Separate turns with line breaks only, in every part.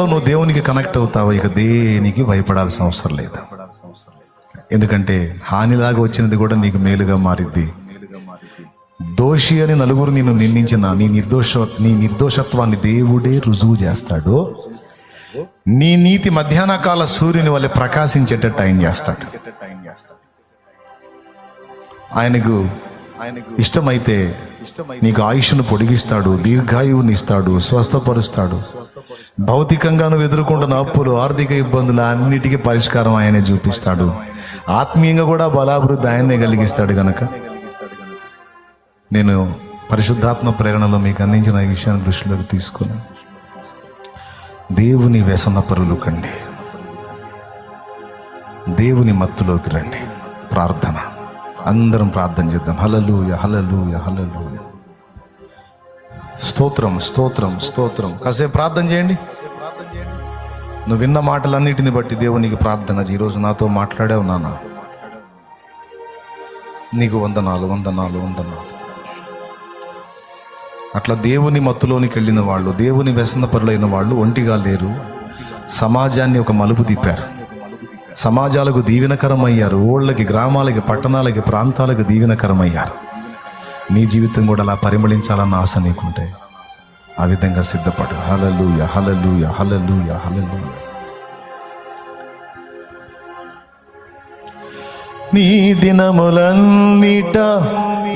లో నువ్వు దేవునికి కనెక్ట్ అవుతావు ఇక దేనికి భయపడాల్సిన అవసరం లేదు. ఎందుకంటే హానిలాగా వచ్చినది కూడా నీకు మేలుగా మారిద్ది. దోషి అని నలుగురు నిన్ను నిందించిన నీ నిర్దోష నీ నిర్దోషత్వాన్ని దేవుడే రుజువు చేస్తాడు. నీ నీతి మధ్యాహ్న కాల సూర్యుని వల్ల ప్రకాశించేటట్టు ఆయన చేస్తాడు. ఆయనకు ఇష్టమైతే నీకు ఆయుష్ను పొడిగిస్తాడు దీర్ఘాయువుని ఇస్తాడు స్వస్థపరుస్తాడు. భౌతికంగా నువ్వు ఎదుర్కొంటున్న అప్పులు ఆర్థిక ఇబ్బందులు అన్నిటికీ పరిష్కారం ఆయనే చూపిస్తాడు. ఆత్మీయంగా కూడా బలాభివృద్ధి ఆయనే కలిగిస్తాడు గనక. నేను పరిశుద్ధాత్మ ప్రేరణలో మీకు అందించిన ఈ విషయాన్ని దృష్టిలోకి తీసుకున్నా దేవుని వ్యసన పరులు కండి. దేవుని మత్తులోకి రండి. ప్రార్థన. అందరం ప్రార్థన చేద్దాం. హలలుయ హలలుయ హలలుయ స్తోత్రం స్తోత్రం స్తోత్రం. కాసేపు ప్రార్థన చేయండి. నువ్వు విన్న మాటలన్నిటిని బట్టి దేవునికి ప్రార్థన ఈరోజు నాతో మాట్లాడావు నాన్న. నీకు వందనాలు వందనాలు వందనాలు. అట్లా దేవుని మత్తులోనికి వెళ్ళిన వాళ్ళు దేవుని వ్యసనపరులైన వాళ్ళు ఒంటిగా లేరు. సమాజాన్ని ఒక మలుపు తిప్పారు. సమాజాలకు దీవెనకరమయ్యారు ఊళ్ళకి గ్రామాలకి పట్టణాలకి ప్రాంతాలకు దీవెనకరమయ్యారు. నీ జీవితం కూడా అలా పరిమళించాలన్న ఆశ నీకుంటే ఆ విధంగా సిద్ధపడు. హలలు యహలలు యహలలు యహలలు నీ దినములన్నిట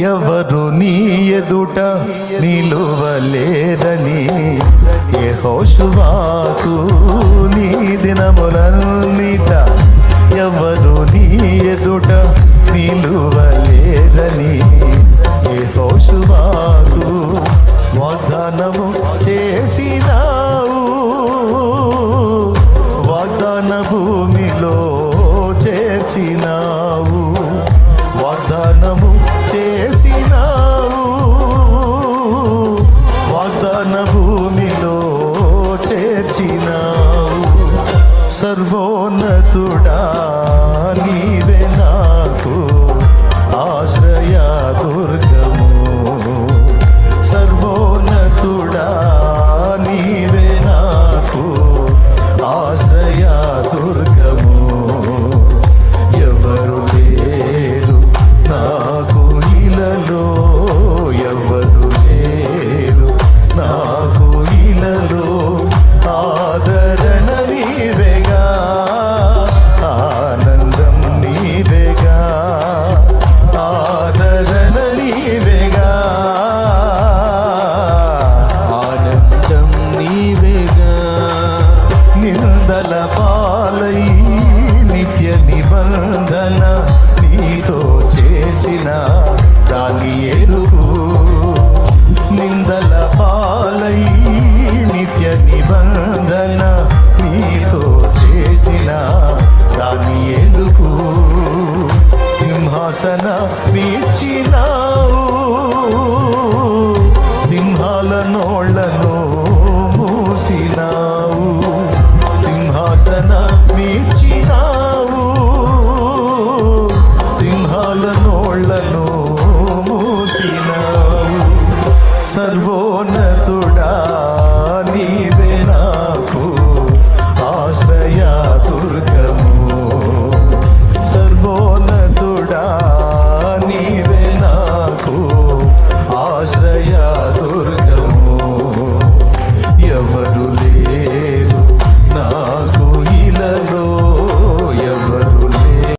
ఎవరు నీ ఎదుట నిలువలేరని ఏ హోషువాకు నీ దినములన్నిట ఎవరు నీ ఎదుట నిలువలేదని ఏ హోషువాకు వాగ్దానము చేసినావు. వాగ్దాన భూమిలో చేర్చినావు. సర్వోన్నతుడా నీవే నాకు ఆసన మీచినావు సింహాల నోళ్ళను మూసినావు. సింహాసన మీచినావు సింహాల నోళ్ళను మూసినావు. సర్వోన్నతుడా